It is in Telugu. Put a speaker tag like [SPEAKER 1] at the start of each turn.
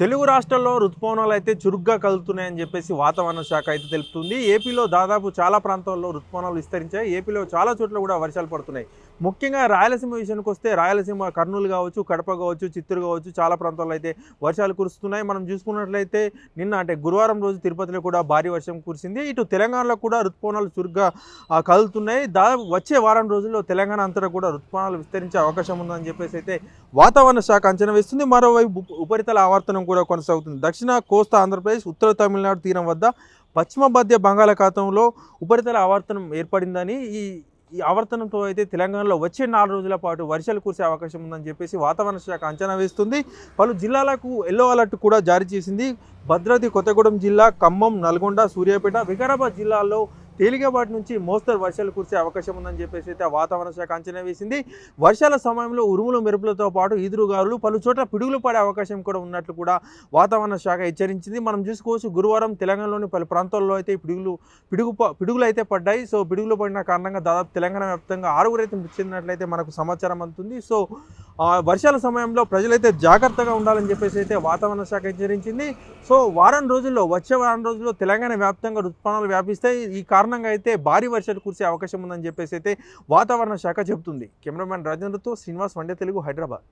[SPEAKER 1] తెలుగు రాష్ట్రాల్లో రుతుపవనాలు అయితే చురుగ్గా కలుగుతున్నాయని చెప్పేసి వాతావరణ శాఖ అయితే తెలుపుతుంది. ఏపీలో దాదాపు చాలా ప్రాంతాల్లో రుతుపవనాలు విస్తరించాయి. ఏపీలో చాలా చోట్ల కూడా వర్షాలు పడుతున్నాయి. ముఖ్యంగా రాయలసీమ విషయానికి వస్తే రాయలసీమ కర్నూలు కావచ్చు కడప కావచ్చు చిత్తూరు కావచ్చు చాలా ప్రాంతాల్లో అయితే వర్షాలు కురుస్తున్నాయి. మనం చూసుకున్నట్లయితే నిన్న అంటే గురువారం రోజు తిరుపతిలో కూడా భారీ వర్షం కురిసింది. ఇటు తెలంగాణలో కూడా రుతుపవనాలు చురుగ్గా కదులుతున్నాయి. దాదాపు వచ్చే వారం రోజుల్లో తెలంగాణ అంతటా కూడా రుతుపవనాలు విస్తరించే అవకాశం ఉందని చెప్పేసి అయితే వాతావరణ శాఖ అంచనా వేస్తుంది. మరోవైపు ఉపరితల ఆవర్తనం కూడా కొనసాగుతుంది. దక్షిణ కోస్తా ఆంధ్రప్రదేశ్ ఉత్తర తమిళనాడు తీరం వద్ద పశ్చిమ మధ్య బంగాళాఖాతంలో ఉపరితల ఆవర్తనం ఏర్పడిందని ఈ ఈ ఆవర్తనంతో అయితే తెలంగాణలో వచ్చే నాలుగు రోజుల పాటు వర్షాలు కురిసే అవకాశం ఉందని చెప్పేసి వాతావరణ శాఖ అంచనా వేస్తుంది. పలు జిల్లాలకు ఎల్లో అలర్ట్ కూడా జారీ చేసింది. భద్రాద్రి కొత్తగూడెం జిల్లా ఖమ్మం నల్గొండ సూర్యాపేట వికారాబాద్ జిల్లాల్లో తేలికపాటి నుంచి మోస్తరు వర్షాలు కురిసే అవకాశం ఉందని చెప్పేసి అయితే వాతావరణ శాఖ అంచనా వేసింది. వర్షాల సమయంలో ఉరుములు మెరుపులతో పాటు ఈదురుగాలులు పలు చోట్ల పిడుగులు పడే అవకాశం కూడా ఉన్నట్లు కూడా వాతావరణ శాఖ హెచ్చరించింది. మనం చూసుకోవచ్చు గురువారం తెలంగాణలోని పలు ప్రాంతాల్లో అయితే పిడుగులు పిడుగు ప- పిడుగులు అయితే పడ్డాయి. సో పిడుగులు పడిన కారణంగా దాదాపు తెలంగాణ వ్యాప్తంగా ఆరుగురు అయితే మృతి చెందినట్లయితే మనకు సమాచారం అందుతుంది. సో వర్షాల సమయంలో ప్రజలైతే జాగ్రత్తగా ఉండాలని చెప్పేసి అయితే వాతావరణ శాఖ హెచ్చరించింది. సో వారం రోజుల్లో వచ్చే వారం రోజుల్లో తెలంగాణ వ్యాప్తంగా ఋతుపవనాలు వ్యాపిస్తాయి ఈ కారణంగా అయితే భారీ వర్షాలు కురిసే అవకాశం ఉందని చెప్పేసి అయితే వాతావరణ శాఖ చెబుతుంది. కెమెరామ్యాన్ రాజేంద్రతో శ్రీనివాస్ వండే తెలుగు హైదరాబాద్.